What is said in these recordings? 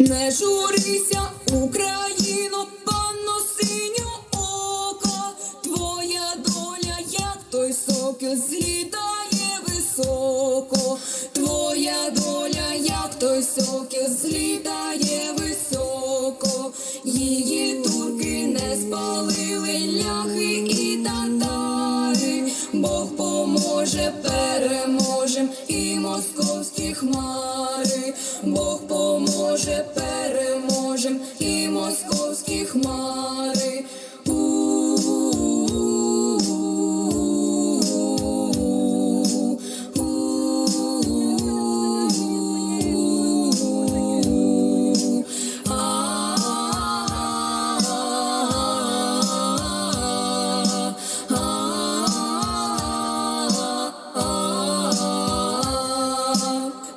Не журися, Україно, панно синьо ока, твоя доля, як той сокіл злітає високо, твоя доля, як той сокіл злітає високо, її турки не спалили ляхи і татари, Бог поможе, переможем і московські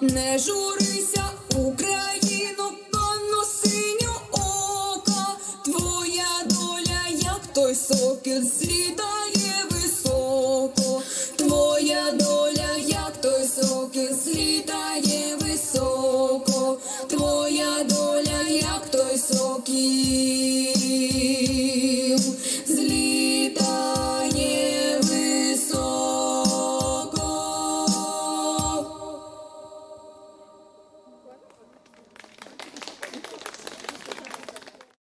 Не журися, Україно, панно синьо ока, твоя доля, як той сокіл злітає високо, твоя доля, як той сокіл злітає високо, твоя доля, як той сокіл.